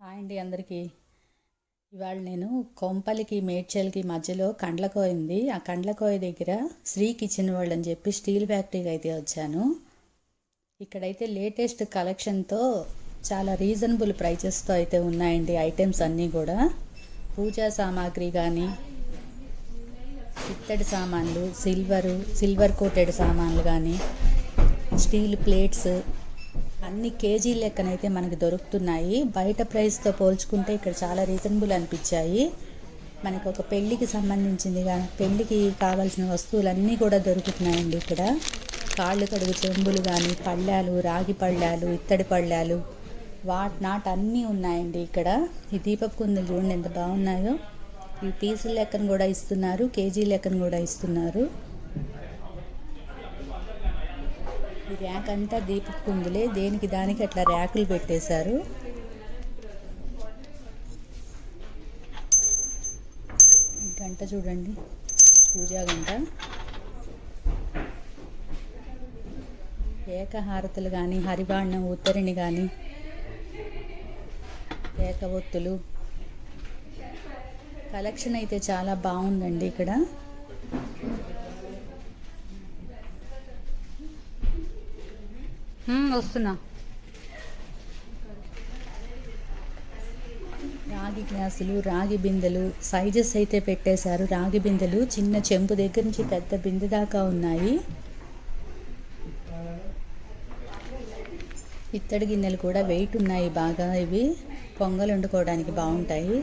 Hi అండి అందరికీ. ఇవాళ నేను కొంపలికి మేడ్చల్కి మధ్యలో కండ్లకోయింది. ఆ కండ్లకోయ దగ్గర శ్రీ కిచెన్ వరల్డ్ అని చెప్పి స్టీల్ ఫ్యాక్టరీకి అయితే వచ్చాను. ఇక్కడైతే లేటెస్ట్ కలెక్షన్తో చాలా రీజనబుల్ ప్రైజెస్తో అయితే ఉన్నాయండి ఐటమ్స్ అన్నీ కూడా. పూజా సామాగ్రి కానీ ఇత్తడి సామాన్లు సిల్వరు సిల్వర్ కోటెడ్ సామాన్లు కానీ స్టీల్ ప్లేట్స్ అన్ని కేజీ లెక్కనైతే మనకి దొరుకుతున్నాయి. బయట ప్రైస్తో పోల్చుకుంటే ఇక్కడ చాలా రీజనబుల్ అనిపించాయి. మనకు ఒక పెళ్ళికి సంబంధించింది కానీ పెళ్ళికి కావాల్సిన వస్తువులన్నీ కూడా దొరుకుతున్నాయండి ఇక్కడ. కాళ్ళు కడుగు చెంబులు కానీ పళ్ళాలు రాగి పళ్ళాలు ఇత్తడి పళ్ళాలు వాట్ నాట్ అన్నీ ఉన్నాయండి ఇక్కడ. ఈ దీపపు కుందులు చూడండి ఎంత బాగున్నాయో. ఈ పీసుల లెక్కను కూడా ఇస్తున్నారు కేజీ లెక్కను కూడా ఇస్తున్నారు. ఈ ర్యాక్ అంతా దీపపు కుందులే దేనికి దానికి అట్లా ర్యాకులు పెట్టేశారు. గంట చూడండి. పూజా గంట. ఏకహారతులు కానీ హరిబాణం ఉత్తరిణి కానీ ఏకవత్తులు. కలెక్షన్ అయితే చాలా బాగుందండి ఇక్కడ. వస్తున్నా. రాగి గ్లాసులు రాగి బిందెలు సైజెస్ అయితే పెట్టేశారు. రాగి బిందెలు చిన్న చెంపు దగ్గర నుంచి పెద్ద బిందె దాకా ఉన్నాయి. ఇత్తడి గిన్నెలు కూడా వెయిట్ ఉన్నాయి బాగా. ఇవి పొంగల్ వండుకోవడానికి బాగుంటాయి.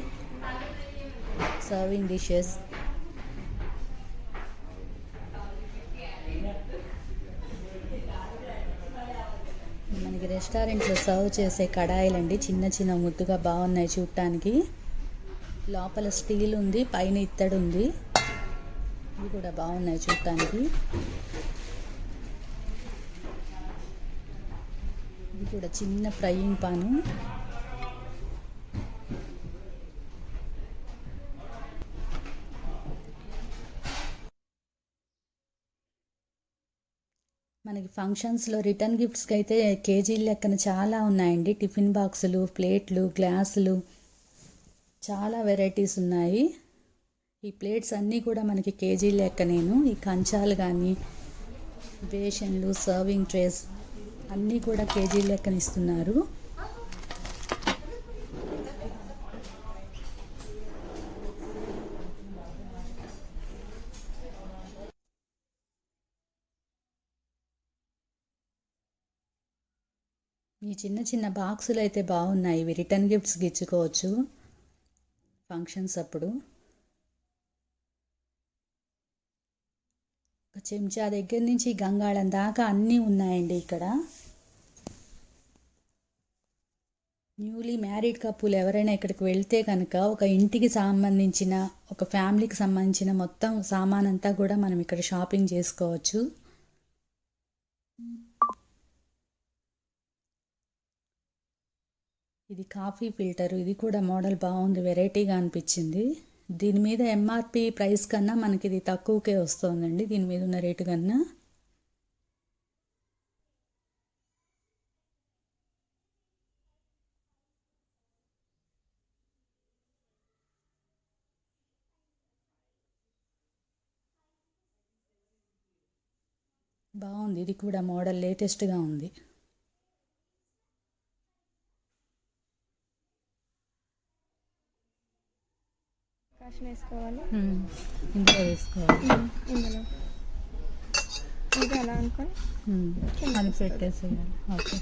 సర్వింగ్ డిషెస్ మనకి రెస్టారెంట్లో సర్వ్ చేసే కడాయిలండి. చిన్న చిన్న ముద్దుగా బాగున్నాయి చూడటానికి లోపల స్టీల్ ఉంది పైన ఇత్తడి ఉంది. ఇవి కూడా బాగున్నాయి చూడటానికి ఇది కూడా చిన్న ఫ్రైయింగ్ పాను. మనకి ఫంక్షన్స్లో రిటర్న్ గిఫ్ట్స్కి అయితే కేజీల లెక్కన చాలా ఉన్నాయండి. టిఫిన్ బాక్సులు ప్లేట్లు గ్లాసులు చాలా వెరైటీస్ ఉన్నాయి. ఈ ప్లేట్స్ అన్నీ కూడా మనకి కేజీ లెక్కనేను ఈ కంచాలు కానీ బేషన్లు సర్వింగ్ ట్రేస్ అన్నీ కూడా కేజీ లెక్కన ఇస్తున్నారు. చిన్న చిన్న బాక్సులు అయితే బాగున్నాయి. ఇవి రిటర్న్ గిఫ్ట్స్కి ఇచ్చుకోవచ్చు ఫంక్షన్స్ అప్పుడు. ఒక చెంచా దగ్గర నుంచి గంగాళం దాకా అన్నీ ఉన్నాయండి ఇక్కడ. న్యూలీ మ్యారీడ్ కప్పులు ఎవరైనా ఇక్కడికి వెళ్తే కనుక ఒక ఇంటికి సంబంధించిన ఒక ఫ్యామిలీకి సంబంధించిన మొత్తం సామాన్ అంతా కూడా మనం ఇక్కడ షాపింగ్ చేసుకోవచ్చు. ఇది కాఫీ ఫిల్టర్. ఇది కూడా మోడల్ బాగుంది వెరైటీగా అనిపించింది. దీని మీద ఎంఆర్పి ప్రైస్ కన్నా మనకి ఇది తక్కువకే వస్తుందండి. దీని మీద ఉన్న రేటు కన్నా. బాగుంది. ఇది కూడా మోడల్ లేటెస్ట్గా ఉంది. వేసుకోవాలి. మ్మ్. ఇందులో వేసుకోవాలి. ఇందులో. ఇది అలా అనుకొని మ్మ్. అని పెట్టేసేయాలి. ఓకే.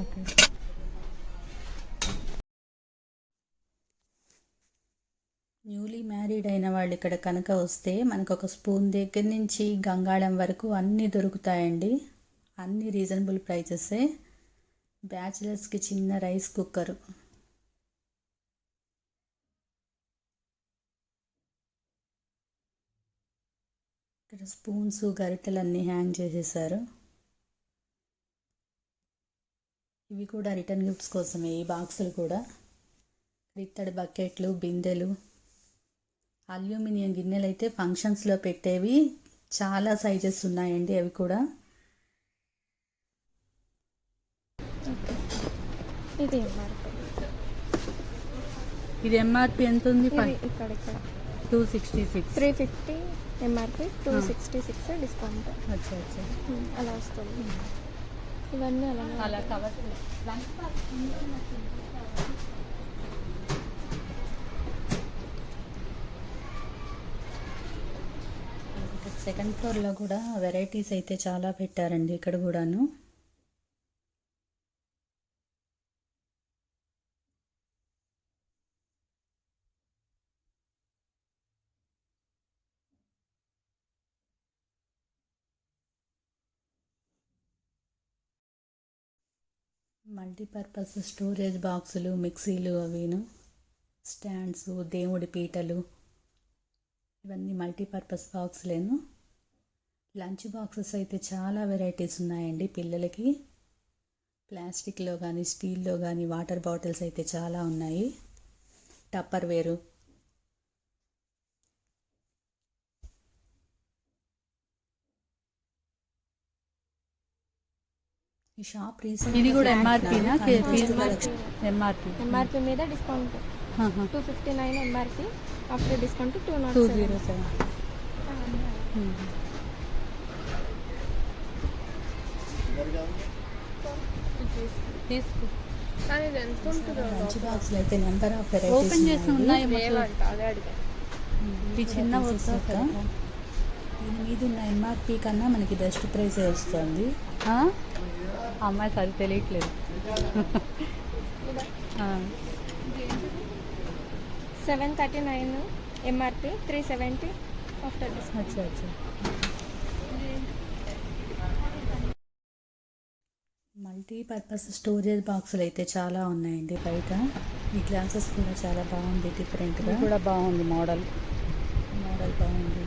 ఓకే. న్యూలీ మ్యారీడ్ అయిన వాళ్ళు ఇక్కడ కనుక వస్తే మనకు ఒక స్పూన్ దగ్గర నుంచి గంగాళం వరకు అన్నీ దొరుకుతాయండి. అన్ని రీజనబుల్ ప్రైజెసే బ్యాచిలర్స్కి చిన్న రైస్ కుక్కరు. ఇక్కడ స్పూన్స్ గరిటెలు అన్నీ హ్యాంగ్ చేసేసారు. ఇవి కూడా రిటర్న్ గిఫ్ట్స్ కోసమే ఈ బాక్సులు కూడా. ఇత్తడి బకెట్లు బిందెలు అల్యూమినియం గిన్నెలు అయితే ఫంక్షన్స్లో పెట్టేవి చాలా సైజెస్ ఉన్నాయండి అవి కూడా. ఇది ఎంఆర్పి ఇది ఎంఆర్పి ఎంత ఉంది? Two sixty six. Three fifty. MRP two sixty six discount అలా వస్తుంది. ఇవన్నీ అలానే అలా కవర్ సెకండ్ ఫ్లోర్లో కూడా వెరైటీస్ అయితే చాలా పెట్టారండి ఇక్కడ కూడాను. మల్టీపర్పస్ స్టోరేజ్ బాక్సులు మిక్సీలు అవిను? స్టాండ్స్ దేవుడి పీటలు ఇవన్నీ మల్టీపర్పస్ బాక్సులేను? లంచ్ బాక్సెస్ అయితే చాలా వెరైటీస్ ఉన్నాయండి పిల్లలకి. ప్లాస్టిక్లో కానీ స్టీల్లో కానీ వాటర్ బాటిల్స్ అయితే చాలా ఉన్నాయి. టప్పర్ వేరు ఈ షాప్ రీసెంట్ ఇది కూడా ఎంఆర్పీనా ఎంఆర్పీ ఎంఆర్పి మీద discount. Two fifty nine MRP after discount two not two zero seven బాక్స్లో అయితే నెంబర్ ఆఫ్ ఓపెన్ చేసి ఉన్నాయి లేవంట అదే అడిగా. ఈ చిన్న వద్ద దీని మీద ఉన్న ఎంఆర్పి కన్నా మనకి బెస్ట్ ప్రైస్ వస్తుంది? అమ్మాయి సరి తెలియట్లేదు. ఆ, seven thirty nine MRP three seventy after discount అచ్చా మల్టీపర్పస్ స్టోరేజ్ బాక్సులు అయితే చాలా ఉన్నాయండి బయట. ఈ గ్లాసెస్ కూడా చాలా బాగుంది డిఫరెంట్గా కూడా బాగుంది మోడల్. మోడల్ బాగుంది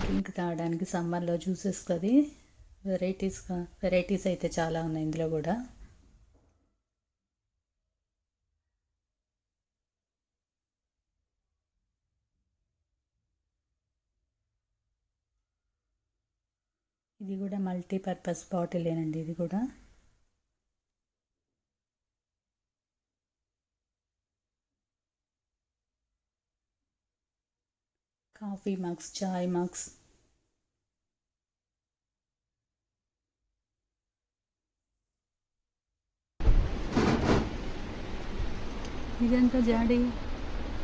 డ్రింక్ తాగడానికి సమ్మర్లో జ్యూసెస్ అది వెరైటీస్ వెరైటీస్ అయితే చాలా ఉన్నాయి ఇందులో కూడా. ఇది కూడా మల్టీపర్పస్ బాటిలేనండి ఇది కూడా. కాఫీ మగ్స్ చాయ్ మగ్స్. ఇదెంత జాడి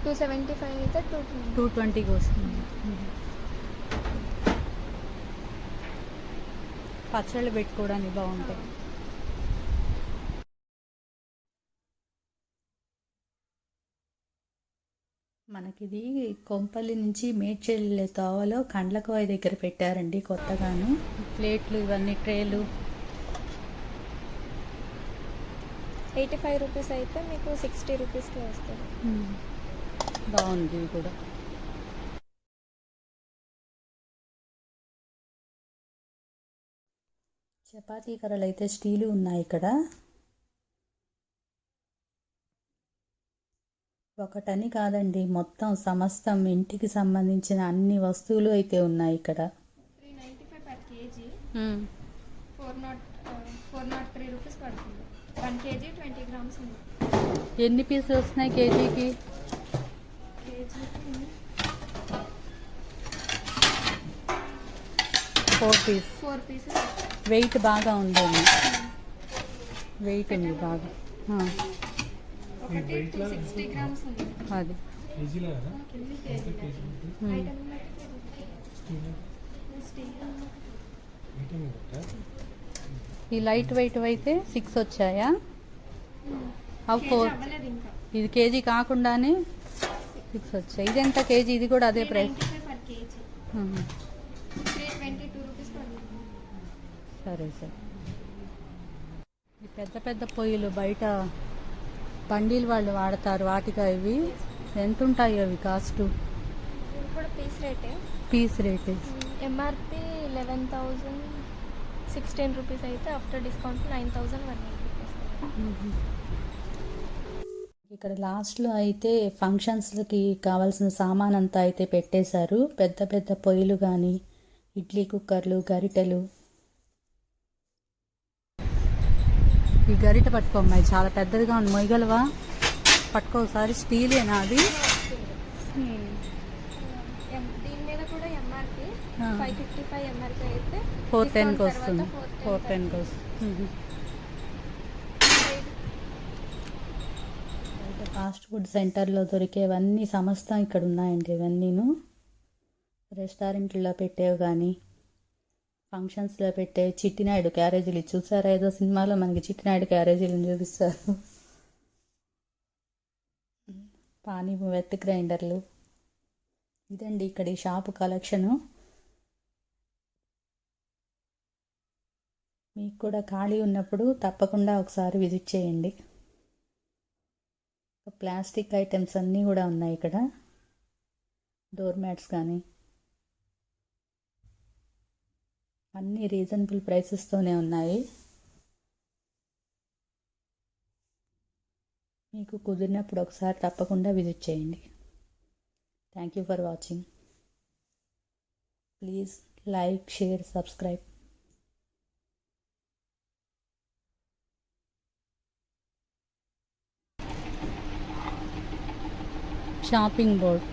టూ సెవెంటీ ఫైవ్ అయితే టూ టూ ట్వంటీకి వస్తుంది. పచ్చళ్ళు పెట్టుకోవడానికి బాగుంటాయి. మనకిది కొంపల్లి నుంచి మేడ్చెల్లి తోవలో కండ్లకోయ దగ్గర పెట్టారండి కొత్తగాను. ప్లేట్లు ఇవన్నీ ట్రేలు. ఎయిటీ ఫైవ్ రూపీస్ అయితే మీకు సిక్స్టీ రూపీస్కి వస్తుంది. బాగుంది ఇది కూడా. చపాతీ కర్రలు అయితే స్టీలు ఉన్నాయి ఇక్కడ. ఒకటని కాదండి మొత్తం సమస్తం ఇంటికి సంబంధించిన అన్ని వస్తువులు అయితే ఉన్నాయి ఇక్కడ. Three ninety five per kg. Um. Four not four not three rupees పడుతుంది. వన్ కేజీ ట్వంటీ గ్రామ్స్ ఉంది. ఎన్ని పీసులు వస్తున్నాయి కేజీకి? Four piece. Four pieces. Weight బాగా ఉందండి. వెయిట్ ఉంది బాగా. ఆ, ఒకటి టూ సిక్స్టీ గ్రామ్స్ ఉంది. అది. స్టీల్. ఈ లైట్ వెయిట్ అయితే సిక్స్ వచ్చాయా? అవి ఫోర్ ఇది కేజీ కాకుండానే సిక్స్ వచ్చాయి. ఇది ఎంత కేజీ? ఇది కూడా అదే ప్రైస్ సరే సరే. ఈ పెద్ద పెద్ద పొయ్యిలు బయట బండీలు వాళ్ళు వాడతారు. వాటిగా ఇవి ఎంత ఉంటాయి అవి కాస్ట్? పీస్ రేటే piece rate MRP eleven thousand sixteen rupees అయితే after discount nine thousand one ఇక్కడ లాస్ట్లో అయితే ఫంక్షన్స్కి కావాల్సిన సామాన్ అంతా అయితే పెట్టేశారు. పెద్ద పెద్ద పొయ్యిలు కానీ ఇడ్లీ కుక్కర్లు గరిటెలు. ఈ గరిట పట్టుకో అమ్మాయి చాలా పెద్దదిగా ఉంది. మొయ్యగలవా? పట్టుకో ఒకసారి. స్టీలేనా అది ఎం- దీని మీద కూడా ఎంఆర్పి ఆ. ఫైవ్ ఫిఫ్టీ ఫైవ్ ఎంఆర్పి అయితే ఫోర్ టెన్కి వస్తుంది ఫోర్ 410 టెన్కి వస్తుంది ఫాస్ట్ ఫుడ్ సెంటర్లో దొరికేవన్నీ సమస్తం ఇక్కడ ఉన్నాయండి ఇవన్నీను. రెస్టారెంట్లో పెట్టేవి కానీ ఫంక్షన్స్లో పెట్టే చిట్టినాయుడు క్యారేజీలు. చూసారా? ఏదో సినిమాలో మనకి చిట్టినాయుడు క్యారేజీలను చూపిస్తారు. పానీ వెత్ గ్రైండర్లు. ఇదండి ఇక్కడ ఈ షాపు కలెక్షను. మీకు కూడా ఖాళీ ఉన్నప్పుడు తప్పకుండా ఒకసారి విజిట్ చేయండి. ప్లాస్టిక్ ఐటమ్స్ అన్నీ కూడా ఉన్నాయి ఇక్కడ. డోర్ మ్యాట్స్ కానీ. అన్నీ రీజనబుల్ ప్రైసెస్తోనే ఉన్నాయి. మీకు కుదిరినప్పుడు ఒకసారి తప్పకుండా విజిట్ చేయండి. Thank you for watching please like share subscribe shopping board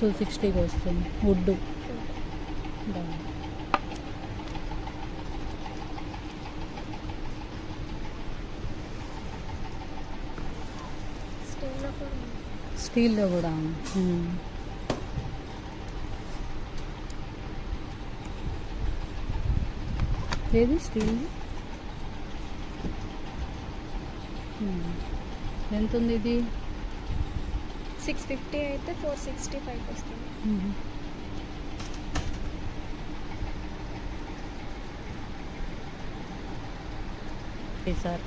two సిక్స్టీకి వస్తుంది వుడ్ స్టీల్లో కూడా. ఏది? స్టీల్? ఎంత ఉంది ఇది సిక్స్ ఫిఫ్టీ అయితే ఫోర్ సిక్స్టీ ఫైవ్ వస్తుంది. మ్మ్. Okay sir